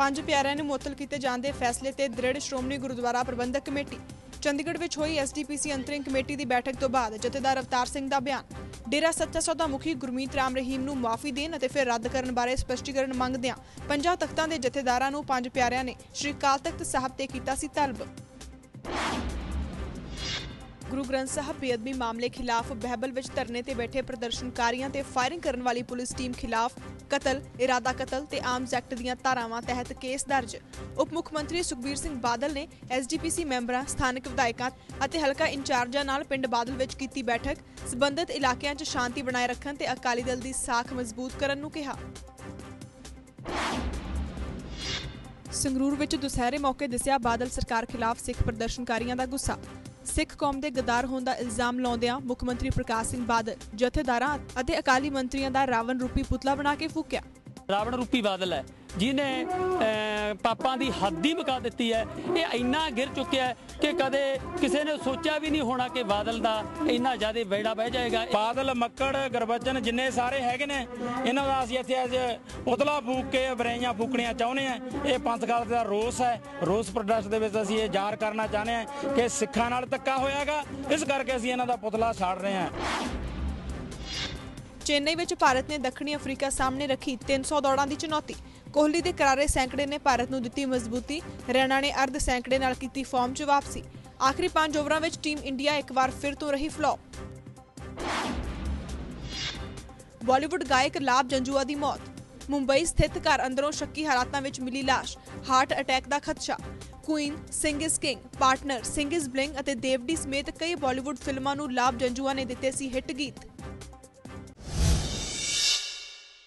ਪੰਜ ਪਿਆਰਿਆਂ ਨੂੰ ਮੁਅੱਤਲ ਕੀਤੇ ਜਾਣ ਦੇ ਫੈਸਲੇ ਤੇ ਦ੍ਰਿੜ ਸ਼੍ਰੋਮਣੀ ਗੁਰਦੁਆਰਾ ਪ੍ਰਬੰਧਕ ਕਮੇਟੀ, ਚੰਡੀਗੜ੍ਹ ਵਿੱਚ ਹੋਈ ਐਸਡੀਪੀਸੀ ਅੰਤਰਿੰਗ ਕਮੇਟੀ ਦੀ ਬੈਠਕ ਤੋਂ ਬਾਅਦ ਜਥੇਦਾਰ ਅਵਤਾਰ ਸਿੰਘ ਦਾ ਬਿਆਨ। ਡੇਰਾ ਸੱਚਾ ਸੌਦਾ ਮੁਖੀ ਗੁਰਮੀਤ ਰਾਮ ਰਹੀਮ ਨੂੰ ਮਾਫੀ ਦੇਣ ਅਤੇ ਫਿਰ ਰੱਦ ਕਰਨ ਬਾਰੇ ਸਪਸ਼ਟੀਕਰਨ ਮੰਗਦਿਆਂ ਪੰਜਾਂ ਤਖਤਾਂ ਦੇ ਜਥੇਦਾਰਾਂ ਨੂੰ ਪੰਜ ਪਿਆਰਿਆਂ ਨੇ ਸ਼੍ਰੀ ਅਕਾਲ ਤਖਤ ਸਾਹਿਬ ਤੇ ਕੀਤਾ ਸੀ ਤਲਬ। ਗੁਰੂ ਗ੍ਰੰਥ ਸਾਹਿਬ ਬੇਅਦਬੀ ਮਾਮਲੇ ਖਿਲਾਫ ਬਹਿਬਲ ਵਿੱਚ ਧਰਨੇ ਤੇ ਬੈਠੇ ਪ੍ਰਦਰਸ਼ਨਕਾਰੀਆਂ ਤੇ ਫਾਇਰਿੰਗ ਕਰਨ ਵਾਲੀ ਪੁਲਿਸ ਟੀਮ ਖਿਲਾਫ ਕਤਲ, ਇਰਾਦਾ ਕਤਲ ਤੇ ਆਰਮਜ਼ ਐਕਟ ਦੀਆਂ ਧਾਰਾਵਾਂ ਤਹਿਤ ਕੇਸ ਦਰਜ। ਉਪ ਮੁੱਖ ਮੰਤਰੀ ਸੁਖਬੀਰ ਸਿੰਘ ਬਾਦਲ ਨੇ ਐਸਜੀਪੀਸੀ ਮੈਂਬਰਾਂ, ਸਥਾਨਕ ਵਿਧਾਇਕਾਂ ਅਤੇ ਹਲਕਾ ਇੰਚਾਰਜਾਂ ਨਾਲ ਪਿੰਡ ਬਾਦਲ ਵਿੱਚ ਕੀਤੀ ਬੈਠਕ ਸਬੰਧਤ ਇਲਾਕਿਆਂ 'ਚ ਸ਼ਾਂਤੀ ਬਣਾਏ ਰੱਖਣ ਤੇ ਅਕਾਲੀ ਦਲ ਦੀ ਸਾਖ ਮਜ਼ਬੂਤ ਕਰਨ ਨੂੰ ਕਿਹਾ। ਸੰਗਰੂਰ ਵਿੱਚ ਦੁਸਹਿਰੇ ਮੌਕੇ ਦਿਸਿਆ ਬਾਦਲ ਸਰਕਾਰ ਖਿਲਾਫ ਸਿੱਖ ਪ੍ਰਦਰਸ਼ਨਕਾਰੀਆਂ ਦਾ ਗੁੱਸਾ ਸਿੱਖ ਕੌਮ ਦੇ ਗਦਾਰ ਹੋਣ ਦਾ ਇਲਜ਼ਾਮ ਲਾਉਂਦਿਆਂ ਮੁੱਖ ਮੰਤਰੀ ਪ੍ਰਕਾਸ਼ ਸਿੰਘ ਬਾਦਲ ਜਥੇਦਾਰਾਂ ਅਤੇ ਅਕਾਲੀ ਮੰਤਰੀਆਂ ਦਾ ਰਾਵਣ ਰੂਪੀ ਪੁਤਲਾ ਬਣਾ ਕੇ ਫੂਕਿਆ। ਰਾਵਣ ਰੂਪੀ ਬਾਦਲ ਹੈ, ਜਿਹਨੇ ਪਾਪਾਂ ਦੀ ਹੱਦ ਹੀ ਮੁਕਾ ਦਿੱਤੀ ਹੈ। ਇਹ ਇੰਨਾ ਗਿਰ ਚੁੱਕਿਆ ਹੈ ਕਿ ਕਦੇ ਕਿਸੇ ਨੇ ਸੋਚਿਆ ਵੀ ਨਹੀਂ ਹੋਣਾ ਕਿ ਬਾਦਲ ਦਾ ਇੰਨਾ ਜ਼ਿਆਦਾ ਬੇੜਾ ਬਹਿ ਜਾਏਗਾ। ਬਾਦਲ, ਮੱਕੜ, ਗਰਬਚਨ ਜਿੰਨੇ ਸਾਰੇ ਹੈਗੇ ਨੇ, ਇਹਨਾਂ ਦਾ ਅਸੀਂ ਇੱਥੇ ਅੱਜ ਪੁਤਲਾ ਫੂਕ ਕੇ ਬਰੇਈਆਂ ਫੂਕਣੀਆਂ ਚਾਹੁੰਦੇ ਆ ਇਹ ਪੰਥ ਖਾਲਸੇ ਦਾ ਰੋਸ ਹੈ। ਰੋਸ ਪ੍ਰਦਰਸ਼ਨ ਦੇ ਵਿੱਚ ਅਸੀਂ ਇਹ ਜ਼ਾਹਰ ਕਰਨਾ ਚਾਹੁੰਦੇ ਆ ਕਿ ਸਿੱਖਾਂ ਨਾਲ ਧੱਕਾ ਹੋਇਆਗਾ। ਇਸ ਕਰਕੇ ਅਸੀਂ ਇਹਨਾਂ ਦਾ ਪੁਤਲਾ ਸਾੜ ਰਹੇ ਹਾਂ। ਚੇਨਈ ਵਿੱਚ ਭਾਰਤ ਨੇ ਦੱਖਣੀ ਅਫਰੀਕਾ ਸਾਹਮਣੇ ਰੱਖੀ 300 ਦੌੜਾਂ ਦੀ ਚੁਣੌਤੀ। ਕੋਹਲੀ ਦੇ ਕਰਾਰੇ ਸੈਂਕੜੇ ਨੇ ਭਾਰਤ ਨੂੰ ਦਿੱਤੀ ਮਜ਼ਬੂਤੀ। ਰੈਣਾ ਨੇ ਅਰਧ ਸੈਂਕੜੇ ਨਾਲ ਕੀਤੀ ਫਾਰਮ 'ਚ ਵਾਪਸੀ। ਆਖਰੀ 5 ਓਵਰਾਂ ਵਿੱਚ ਟੀਮ ਇੰਡੀਆ ਇੱਕ ਵਾਰ ਫਿਰ ਤੋਂ ਰਹੀ ਫਲॉप ਬਾਲੀਵੁੱਡ ਗਾਇਕ ਲਾਭ ਜੰਜੂਆ ਦੀ ਮੌਤ। ਮੁੰਬਈ ਸਥਿਤ ਘਰ ਅੰਦਰੋਂ ਸ਼ੱਕੀ ਹਾਲਾਤਾਂ ਵਿੱਚ ਮਿਲੀ ਲਾਸ਼। ਹਾਰਟ ਅਟੈਕ ਦਾ ਖਦਸ਼ਾ। Queen, Singh is king, partner Singh is bling ਅਤੇ ਦੇਵਡੀ ਸਮੇਤ ਕਈ ਬਾਲੀਵੁੱਡ ਫਿਲਮਾਂ ਨੂੰ ਲਾਭ ਜੰਜੂਆ ਨੇ ਦਿੱਤੇ ਸੀ ਹਿੱਟ ਗੀਤ।